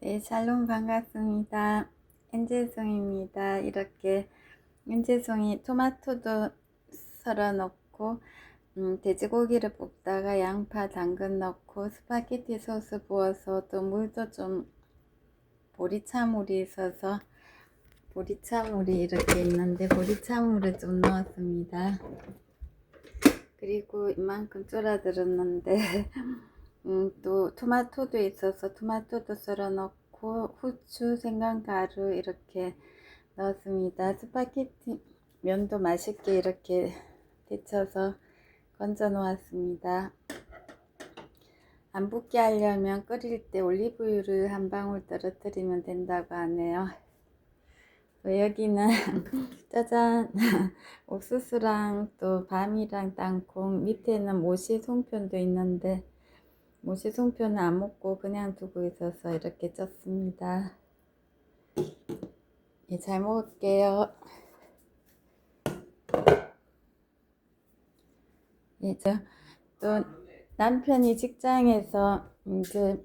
네, 샬롬 반갑습니다. 엔젤송입니다. 이렇게 엔젤송이 토마토도 썰어 넣고 음, 돼지고기를 볶다가 양파, 당근 넣고 스파게티 소스 부어서 또 물도 좀 보리차물이 있어서 보리차물이 이렇게 있는데 보리차물을 좀 넣었습니다. 그리고 이만큼 쫄아들었는데 음, 또 토마토도 있어서 토마토도 썰어 넣고 후추, 생강가루 이렇게 넣었습니다. 스파게티 면도 맛있게 이렇게 데쳐서 건져 놓았습니다. 안 붓게 하려면 끓일 때 올리브유를 한 방울 떨어뜨리면 된다고 하네요. 또 여기는 짜잔 옥수수랑 또 밤이랑 땅콩 밑에는 모시 송편도 있는데 모시 송편은 안 먹고 그냥 두고 있어서 이렇게 쪘습니다. 예, 잘 먹을게요. 예, 저또 남편이 직장에서 이제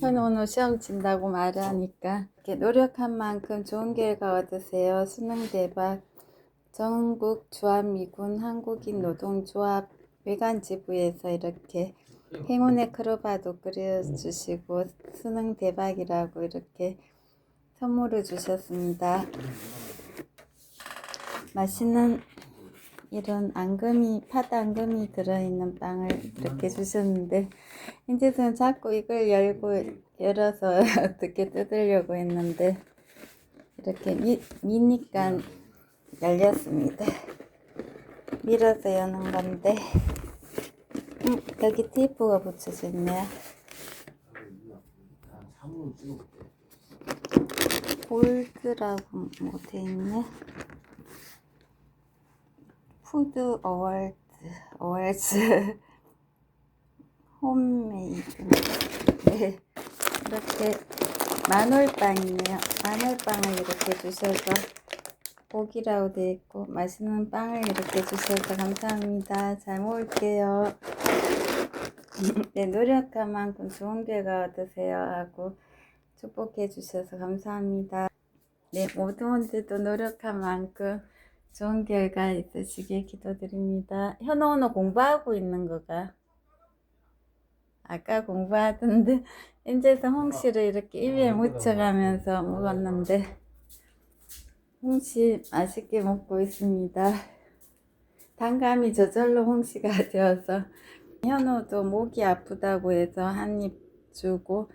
현원호 시험 친다고 말하니까 이렇게 노력한 만큼 좋은 결과 얻으세요. 수능 대박. 전국 주한미군 한국인 노동조합 외관지부에서 이렇게 행운의 크로바도 끓여주시고 수능 대박이라고 이렇게 선물을 주셨습니다. 맛있는 이런 앙금이 팥 앙금이 들어있는 빵을 이렇게 주셨는데 이제는 자꾸 이걸 열고 열어서 어떻게 뜯으려고 했는데 이렇게 미, 미니까 열렸습니다. 밀어서 여는 건데 음, 여기 테이프가 붙여져 있네요. 골드라고 뭐 돼 있네. 푸드 어워드 어워즈 홈메이드 네 이렇게 마늘빵이네요 마늘빵을 이렇게 주셔서 고기라고 되어 있고 맛있는 빵을 이렇게 주셔서 감사합니다. 잘 먹을게요. 네 노력한 만큼 좋은 결과 얻으세요 하고 축복해 주셔서 감사합니다. 네 모든 분들도 노력한 만큼 좋은 결과 있으시길 기도드립니다. 현호는 공부하고 있는 거가? 아까 공부하던데 이제서 홍시를 이렇게 입에 묻혀가면서 먹었는데 홍시 맛있게 먹고 있습니다. 단감이 저절로 홍시가 되어서 현호도 목이 아프다고 해서 한 입 주고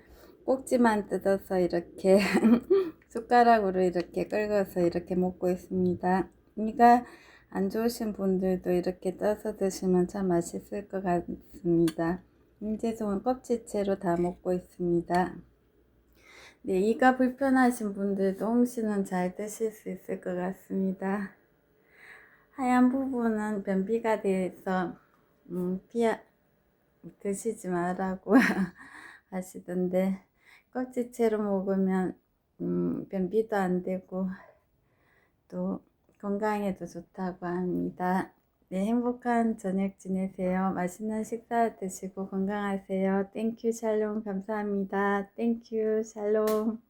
꼭지만 뜯어서 이렇게 숟가락으로 이렇게 긁어서 이렇게 먹고 있습니다. 이가 안 좋으신 분들도 이렇게 떠서 드시면 참 맛있을 것 같습니다. 인제송은 껍질채로 다 먹고 있습니다. 네, 이가 불편하신 분들도 홍시는 잘 드실 수 있을 것 같습니다. 하얀 부분은 변비가 돼서 음, 피하 드시지 말라고 하시던데 껍질채로 먹으면 음, 변비도 안 되고 또 건강에도 좋다고 합니다. 네, 행복한 저녁 지내세요. 맛있는 식사 드시고 건강하세요. 땡큐 샬롬 감사합니다. 땡큐 샬롬